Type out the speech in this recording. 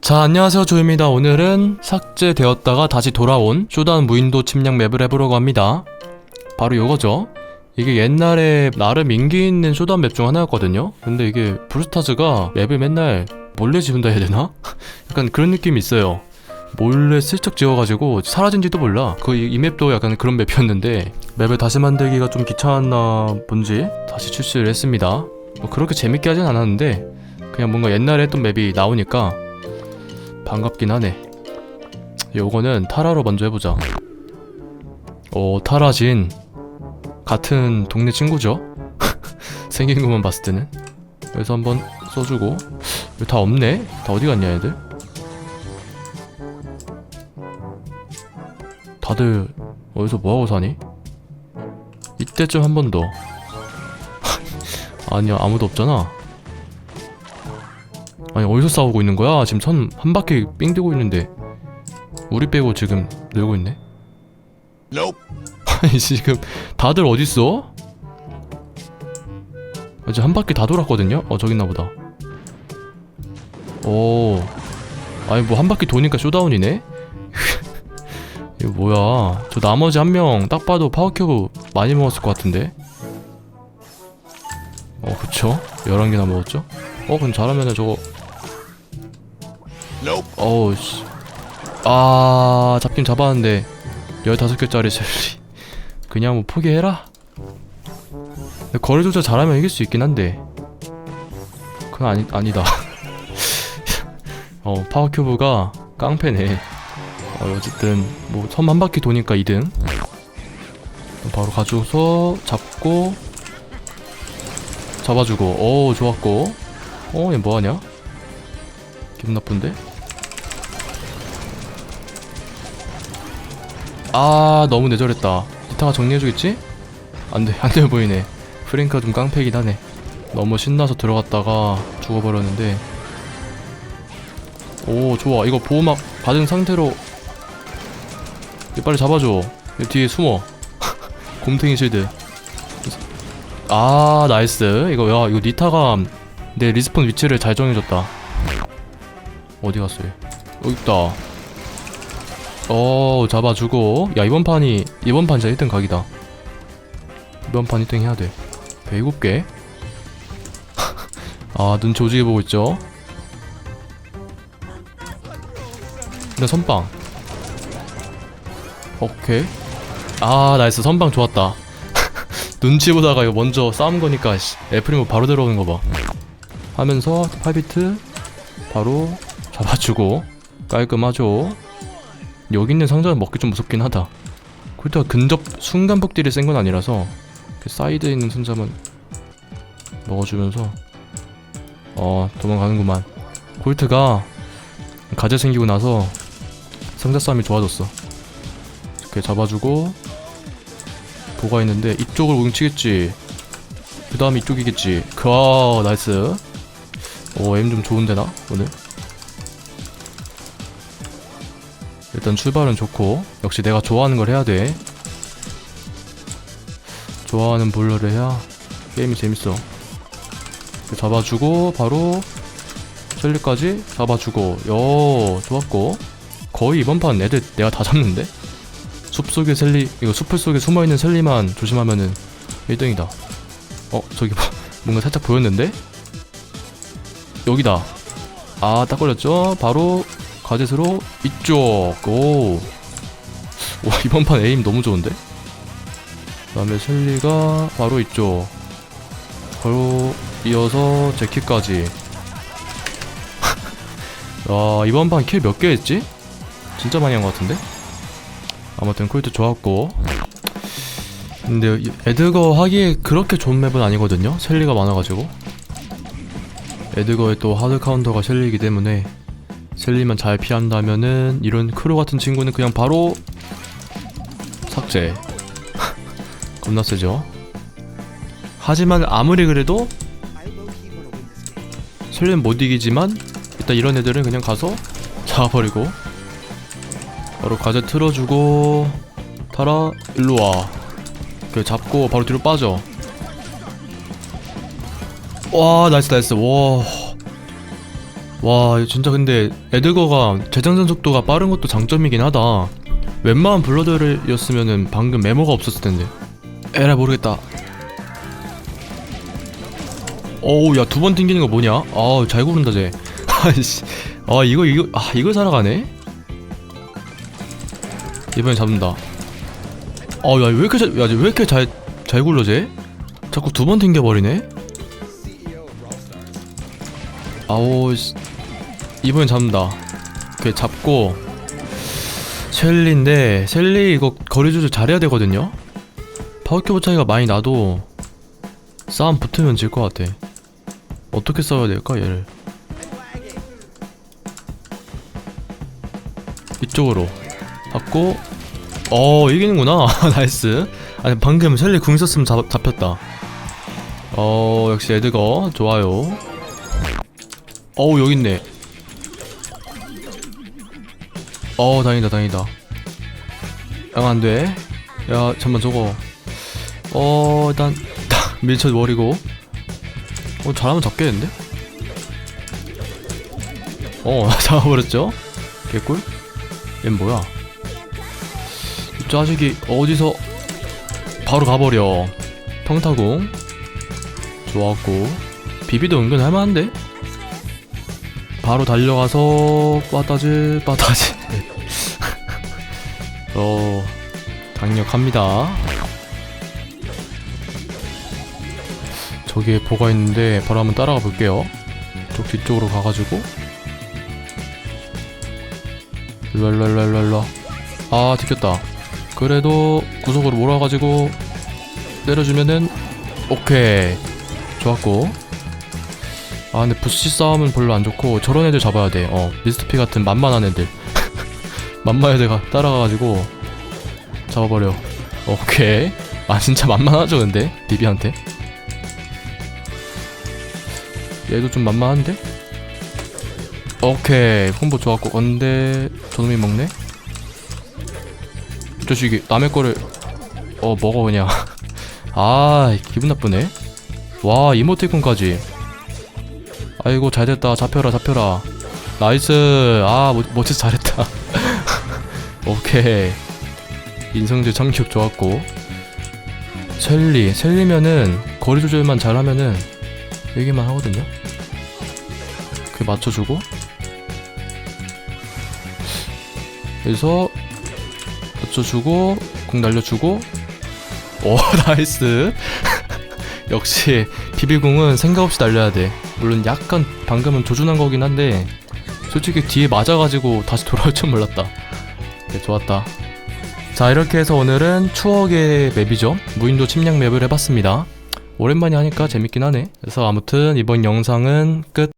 자 안녕하세요. 조입니다. 오늘은 삭제되었다가 다시 돌아온 쇼단 무인도 침략 맵을 해보려고 합니다. 바로 요거죠. 이게 옛날에 나름 인기 있는 쇼단 맵 중 하나였거든요. 근데 이게 브루스타즈가 맵을 맨날 몰래 지운다 해야 되나? 약간 그런 느낌이 있어요. 몰래 슬쩍 지어가지고 사라진지도 몰라. 그 이 맵도 약간 그런 맵이었는데 맵을 다시 만들기가 좀 귀찮았나 본지 다시 출시를 했습니다 뭐 그렇게 재밌게 하진 않았는데 그냥 뭔가 옛날에 했던 맵이 나오니까 반갑긴 하네. 요거는 타라로 먼저 해보자. 오, 타라진. 같은 동네 친구죠? 생긴 것만 봤을 때는. 그래서 한번 써주고. 이거 다 없네? 다 어디 갔냐, 애들? 다들 어디서 뭐하고 사니? 이때쯤 한 번 더. 아니야, 아무도 없잖아. 아니 어디서 싸우고 있는 거야? 지금 선 한 바퀴 삥 뜨고 있는데 우리 빼고 지금 놀고 있네? 아니 지금 다들 어딨어? 이제 한 바퀴 다 돌았거든요? 어 저기 있나 보다 오 아니 뭐 한 바퀴 도니까 쇼다운이네? 이거 뭐야 저 나머지 한 명 딱 봐도 파워큐브 많이 먹었을 것 같은데 어 그쵸? 11개나 먹었죠? 어 그럼 잘하면은 저거. 어우 씨. 아 잡긴 잡았는데 15개짜리 셀리. 그냥 뭐 포기해라? 근데 거리 조절 잘하면 이길 수 있긴 한데. 그건 아니, 아니다. 어 파워큐브가 깡패네. 어, 어쨌든 뭐 섬 한 바퀴 도니까 2등. 바로 가져서 잡고 잡아주고. 오 좋았고. 어얘 뭐하냐? 기분 나쁜데? 아 너무 내절했다. 니타가 정리해주겠지? 안돼 안돼 보이네. 프랭크가 좀 깡패긴 하네. 너무 신나서 들어갔다가 죽어버렸는데. 오 좋아. 이거 보호막 받은 상태로 빨리 잡아줘. 뒤에 숨어. 곰탱이 실드 아 나이스. 이거 야 이거 니타가 내 리스폰 위치를 잘 정해줬다. 어디 갔어 얘? 여기 있다. 어 잡아주고. 야 이번 판이 이번 판 진짜 1등 각이다. 이번 판 1등 해야 돼. 107개 아 눈치 오지게 보고 있죠? 근데 선빵. 오케이. 아 나이스. 선빵 좋았다 눈치 보다가 이거 먼저 싸움 거니까 씨, 애프리모 바로 들어오는 거 봐. 하면서 8비트 바로 잡아주고 깔끔하죠. 여기 있는 상자는 먹기 좀 무섭긴 하다. 콜트가 근접 순간 폭딜이 센 건 아니라서 그 사이드에 있는 상자만 먹어주면서 어 도망가는구만. 콜트가 가재 생기고 나서 상자 싸움이 좋아졌어. 이렇게 잡아주고 보가 있는데 이쪽을 뭉치겠지. 그 다음에 이쪽이겠지. 그 나이스. 오엠 좀 좋은데 나 오늘? 일단 출발은 좋고 역시 내가 좋아하는 걸 해야 돼. 좋아하는 볼러를 해야 게임이 재밌어. 잡아주고 바로 셀리까지 잡아주고. 요 좋았고. 거의 이번 판 애들 내가 다 잡는데 숲 속에 셀리 이거 숲을 속에 숨어있는 셀리만 조심하면은 1등이다 어 저기 뭐, 뭔가 살짝 보였는데 여기다 아 딱 걸렸죠 바로 가젯으로 이쪽 오. 와 이번 판 에임 너무 좋은데? 그 다음에 셀리가 바로 이쪽 바로 이어서 제키까지 와 이번 판 킬 몇 개 했지? 진짜 많이 한 것 같은데? 아무튼 콜트 좋았고. 근데 이- 에드거 하기에 그렇게 좋은 맵은 아니거든요? 셀리가 많아가지고. 에드거의 또 하드 카운터가 셀리이기 때문에 셀리만 잘 피한다면은 이런 크로 같은 친구는 그냥 바로 삭제. 겁나 세죠? 하지만 아무리 그래도 셀리는 못 이기지만 일단 이런 애들은 그냥 가서 잡아버리고 바로 가재 틀어주고 타라 일로와. 그 잡고 바로 뒤로 빠져. 와 나이스 나이스. 와. 와 진짜 근데 에드거가 재장전 속도가 빠른 것도 장점이긴 하다. 웬만한 블러드였으면은 방금 메모가 없었을 텐데. 에라 모르겠다. 어우 야 두 번 튕기는 거 뭐냐? 아우 잘 구른다 쟤. 아이씨. 아 이거 이거 아 이걸 살아가네 이번에 잡는다. 어우 야왜 이렇게 잘, 야 왜 이렇게 잘, 잘 굴러 쟤 자꾸 두 번 튕겨버리네? 아오 씨. 이번엔 잡는다. 오케이 잡고. 셸리인데 셸리 이거 거리 조절 잘해야 되거든요? 파워큐브 차이가 많이 나도 싸움 붙으면 질 것 같아. 어떻게 싸워야 될까 얘를? 이쪽으로 잡고 어 이기는구나 나이스 아니 방금 셸리 궁 썼으면 잡, 잡혔다 어 역시 에드거 좋아요 어우 여기 있네. 어 다행이다 다행이다. 양 안돼. 야 잠만 저거. 어 일단 딱 밀쳐 버리고. 어 잘하면 잡겠는데? 어 잡아버렸죠? 개꿀? 얜 뭐야? 이 자식이 어디서 바로 가버려. 평타공. 좋았고. 비비도 은근 할만한데? 바로 달려가서 빠따즈 빠따즈 어 강력합니다. 저기에 보가 있는데 바로 한번 따라가 볼게요. 쪽 뒤쪽으로 가가지고. 일로일로일로일로 아 들켰다 그래도 구석으로 몰아가지고 때려주면은 오케이 좋았고 아 근데 부시 싸움은 별로 안 좋고 저런 애들 잡아야 돼. 어 미스트피 같은 만만한 애들. 만만 애들가 따라가가지고 잡아버려. 오케이. 아 진짜 만만하죠 근데 비비한테. 얘도 좀 만만한데? 오케이 콤보 좋았고 근데 저놈이 먹네? 이 자식이 남의 거를 어 먹어 그냥. 아 기분 나쁘네. 와 이모티콘까지. 아이고 잘됐다. 잡혀라 잡혀라. 나이스. 아 모- 모치스 잘했다. 오케이. 인성질 참기업 좋았고. 셀리. 셀리면은 거리 조절만 잘하면은 얘기만 하거든요. 그 맞춰주고. 그래서 맞춰주고 공 날려주고. 오 나이스. 역시 비비궁은 생각 없이 날려야 돼. 물론 약간 방금은 조준한 거긴 한데 솔직히 뒤에 맞아가지고 다시 돌아올 줄 몰랐다. 네, 좋았다. 자 이렇게 해서 오늘은 추억의 맵이죠. 무인도 침략 맵을 해봤습니다. 오랜만에 하니까 재밌긴 하네. 그래서 아무튼 이번 영상은 끝